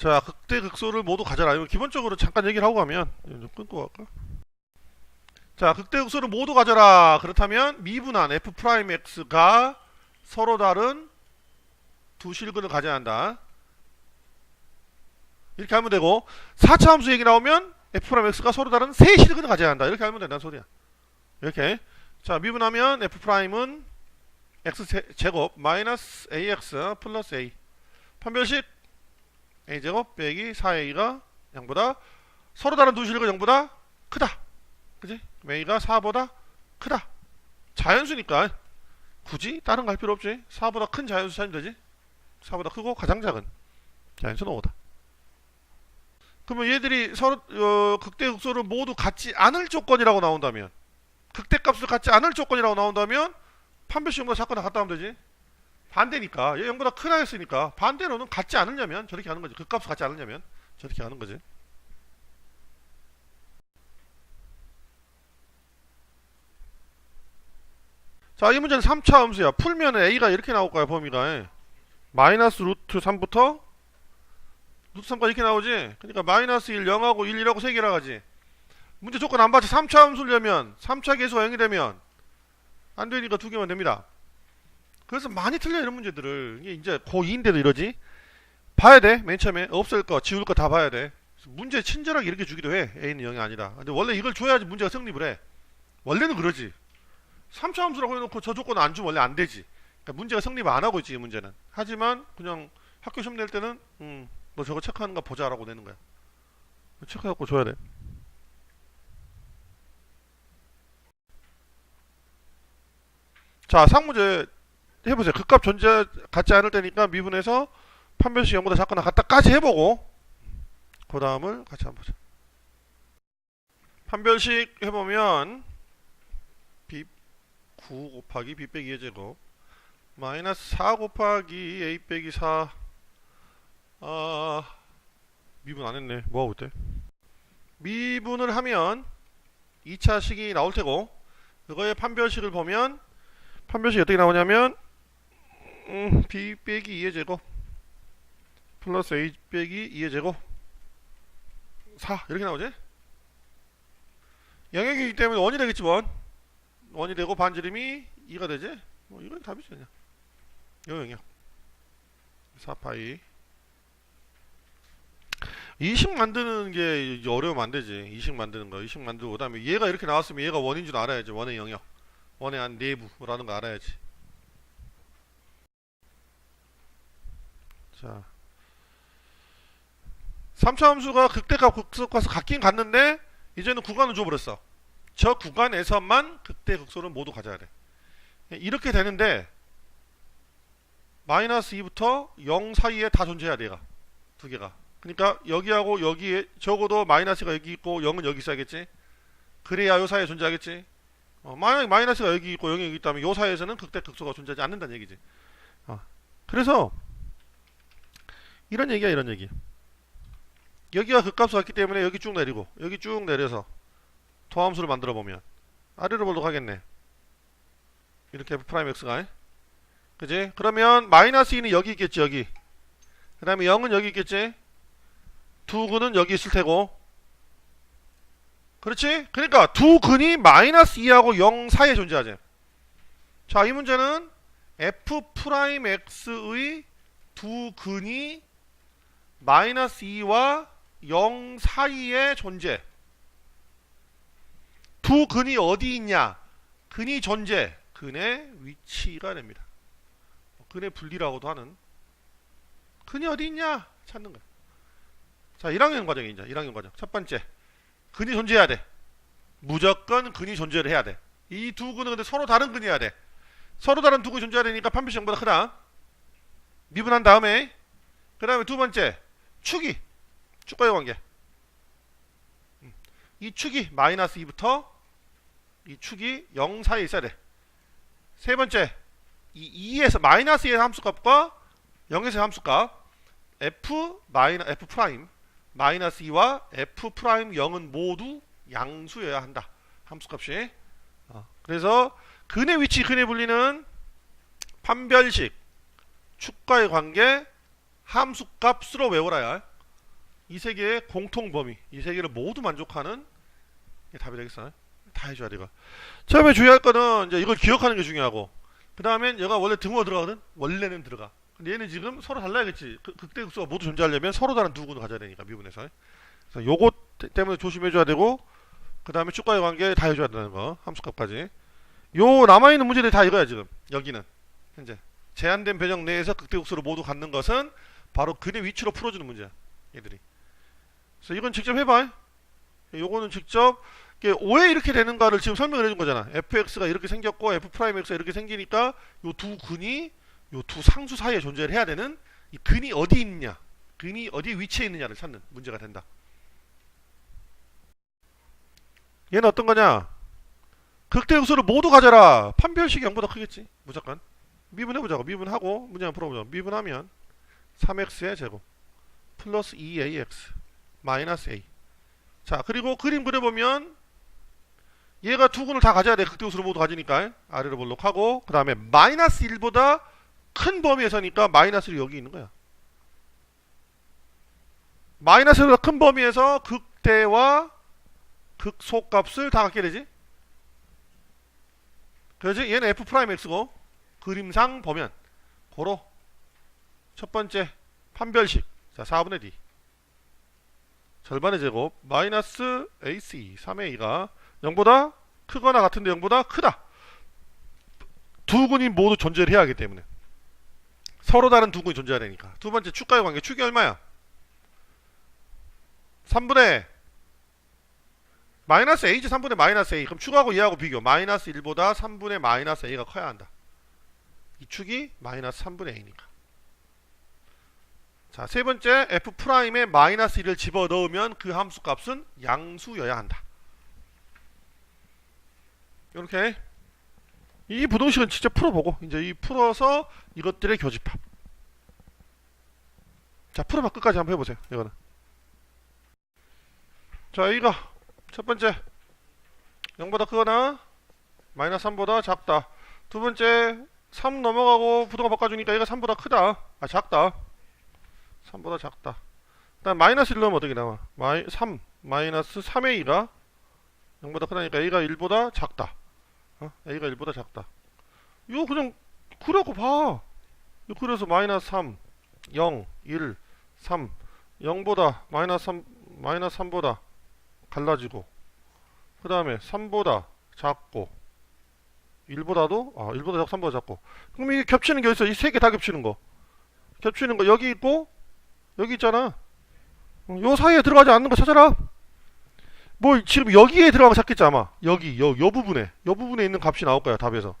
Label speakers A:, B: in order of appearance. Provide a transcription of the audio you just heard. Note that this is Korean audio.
A: 자, 극대 극소를 모두 가져라. 이거 기본적으로 잠깐 얘기를 하고 가면 좀 끊고 갈까? 자, 극대 극소를 모두 가져라. 그렇다면 미분한 f 프라임 x가 서로 다른 두 실근을 가져야 한다. 이렇게 하면 되고 4차 함수 얘기 나오면 f 프라임 x가 서로 다른 세 실근을 가져야 한다. 이렇게 하면 된다는 소리야. 이렇게. 자, 미분하면 f 프라임은 x 제- 제곱 마이너스 ax 플러스 a 판별식 a제곱 빼기 4a가 0보다 서로 다른 두 실근 0보다 크다. 그지? a가 4보다 크다. 자연수니까 굳이 다른 거 할 필요 없지. 4보다 큰 자연수 찾으면 되지. 4보다 크고 가장 작은 자연수는 5다. 그러면 얘들이 서로 어, 극대 극소를 모두 갖지 않을 조건이라고 나온다면 극대값을 갖지 않을 조건이라고 나온다면 판별식보다 작거나 같다 하면 되지. 반대니까 얘 0보다 크다 했으니까 반대로는 같지 않으려면 저렇게 하는 거지. 극값을 갖지 않으려면 저렇게 하는 거지. 자, 이 문제는 3차 함수야. 풀면 a가 이렇게 나올 거야, 범위가. 마이너스 루트 3부터 루트 3까지 이렇게 나오지. 그러니까 마이너스 1, 0하고 1, 1하고 3개라 가지. 문제 조건 안 받쳐 3차 함수려면 3차 계수가 0이 되면 안 되니까 두 개만 됩니다. 그래서 많이 틀려 이런 문제들을 이게 이제 고2인데도 이러지. 봐야 돼. 맨 처음에 없을 거, 지울 거 다 봐야 돼. 문제 친절하게 이렇게 주기도 해. A는 0이 아니라. 근데 원래 이걸 줘야지 문제가 성립을 해. 원래는 그러지. 3차 함수라고 해놓고 저 조건 안 주면 원래 안 되지. 그러니까 문제가 성립 안 하고 있지 이 문제는. 하지만 그냥 학교 시험 낼 때는 음, 너 저거 체크하는가 보자라고 내는 거야. 체크해갖고 줘야 돼. 자, 상문제 해보세요. 극값 존재 같지 않을 때니까 미분해서 판별식 0보다 작거나 같다까지 해보고 그 다음을 같이 한번 보자. 판별식 해보면 b 9 곱하기 b 빼기 2의 제곱 마이너스 4 곱하기 a 빼기 4 아, 미분 안 했네. 뭐 하고 있대? 미분을 하면 2차 식이 나올 테고 그거의 판별식을 보면 판별식이 어떻게 나오냐면 음, b 빼기 2의 제곱 플러스 a 빼기 2의 제곱 4 이렇게 나오지? 영역이기 때문에 원이 되겠지 원. 원이 되고 반지름이 2가 되지? 뭐 이건 답이지 그냥. 요 영역. 4파이. 이식 만드는 게 어려우면 안 되지. 이식 만드는 거. 이식 만들고 그 다음에 얘가 이렇게 나왔으면 얘가 원인 줄 알아야지 원의 영역. 원의 한 내부라는 거 알아야지 자. 3차 함수가 극대값 극소값을 같긴 같는데 이제는 구간을 줘버렸어. 저 구간에서만 극대 극소를 모두 가져야 돼. 이렇게 되는데 마이너스 2부터 0 사이에 다 존재해야 돼 얘가. 두 개가. 그러니까 여기하고 여기에 적어도 마이너스가 여기 있고 0은 여기 있어야겠지? 그래야 요 사이에 존재하겠지? 어, 만약에 마이너스가 여기 있고 0이 여기 있다면 요 사이에서는 극대 극소가 존재하지 않는다는 얘기지. 어. 그래서 이런 얘기야 이런 얘기. 여기가 극값수 같기 때문에 여기 쭉 내리고 여기 쭉 내려서 도함수를 만들어 보면 아래로 볼록 하겠네. 이렇게 프라임 x가. 그지? 그러면 마이너스 2는 여기 있겠지 여기. 그 다음에 0은 여기 있겠지? 두 근은 여기 있을 테고. 그렇지? 그러니까 두 근이 마이너스 2하고 0 사이에 존재하지. 자 이 문제는 f 프라임 x의 두 근이 마이너스 2와 0 사이에 존재. 두 근이 어디 있냐? 근이 존재. 근의 위치가 됩니다. 근의 분리라고도 하는. 근이 어디 있냐? 찾는 거야. 자, 1학년 과정이죠. 1학년 과정. 첫 번째. 근이 존재해야 돼. 무조건 근이 존재를 해야 돼. 이 두 근은 근데 서로 다른 근이어야 돼. 서로 다른 두 근이 존재해야 되니까 판별식 0보다 크다. 미분한 다음에 그 다음에 두 번째 축이 축과의 관계 음. 이 축이 마이너스 2부터 이 축이 0 사이에 있어야 돼 세 번째 이 2에서 마이너스 2의 함수값과 0에서 함수값 f 마이너 f 프라임 마이너스 2와 f 프라임 0은 모두 양수여야 한다 함수값이 어. 그래서 근의 위치 근의 분리는 판별식 축과의 관계 함수값으로 외워라야 이세 개의 공통 범위, 이세 개를 모두 만족하는 게 답이 되겠어. 다 해줘야 돼 이거. 처음에 주의할 거는 이제 이걸 기억하는 게 중요하고, 그 다음엔 얘가 원래 등호 들어가거든. 원래는 들어가. 근데 얘는 지금 서로 달라야겠지. 그, 극대극소가 모두 존재하려면 서로 다른 두 군을 가져야 되니까 미분에서. 그래서 요거 때- 때문에 조심해줘야 되고, 그 다음에 축과의 관계 다 해줘야 되는 거 함수값까지. 요 남아있는 문제들이 다 이거야 지금 여기는 현재 제한된 변형 내에서 극대극소를 모두 갖는 것은 바로 근의 위치로 풀어주는 문제야 얘들이. 그래서 이건 직접 해봐. 요거는 직접 왜 이렇게 되는가를 지금 설명을 해준 거잖아. fx가 이렇게 생겼고 f 프라임 x가 이렇게 생기니까 요 두 근이 요 두 상수 사이에 존재를 해야 되는 이 근이 어디 있느냐, 근이 어디 위치에 있느냐를 찾는 문제가 된다. 얘는 어떤 거냐? 극대 요소를 모두 가져라. 판별식이 0보다 크겠지. 무조건. 미분해보자고. 미분하고 문제 한번 풀어보자. 미분하면 3x의 제곱 플러스 2ax 마이너스 a 자 그리고 그림 그려보면 얘가 두 군을 다 가져야 돼. 극대 요소를 모두 가지니까 아래로 볼록하고 그 다음에 마이너스 1보다 큰 범위에서니까 마이너스를 여기 있는 거야. 마이너스보다 큰 범위에서 극대와 극소값을 다 갖게 되지. 그러지? 얘는 f 프라임 x고 그림상 보면 고로 첫 번째 판별식. 자 4분의 d. 절반의 제곱 마이너스 ac 3의 2가 0보다 크거나 같은데 0보다 크다. 두 군이 모두 존재를 해야 하기 때문에. 서로 다른 두 군이 존재해야 되니까. 두 번째 축가의 관계 축이 얼마야? 3분의 마이너스 a지 3분의 마이너스 a 그럼 축하고 얘하고 비교. 마이너스 1보다 3분의 마이너스 a가 커야 한다. 이 축이 마이너스 3분의 a니까 자 세 번째 f 프라임에 마이너스 1을 집어넣으면 그 함수 값은 양수여야 한다. 이렇게 이 부동식은 직접 풀어보고 이제 이 풀어서 이것들의 교집합. 자 풀어봐. 끝까지 한번 해보세요 이거는. 자 이거. 첫 번째. 0보다 크거나 마이너스 3보다 작다. 두 번째 3 넘어가고 부동가 바꿔주니까 얘가 3보다 크다. 아 작다 3보다 작다. 그 다음 마이너스 1 넣으면 어떻게 나와? 마이, 3 마이너스 3의 2가 0보다 크다니까 A가 1보다 작다. 어? A가 1보다 작다. 이거 그냥 그려고 봐. 이거 그려서 마이너스 3 0 1 3 0보다 마이너스 3 마이너스 3보다 갈라지고 그 다음에 3보다 작고 1보다도 아 1보다 작고 3보다 작고. 그럼 이게 겹치는 게 어딨어? 이 세 개 다 겹치는 거. 겹치는 거 여기 있고 여기 있잖아. 어, 요 사이에 들어가지 않는 거 찾아라. 뭐 지금 여기에 들어가면 찾겠지 아마. 여기 요, 요 부분에. 요 부분에 있는 값이 나올 거야 답에서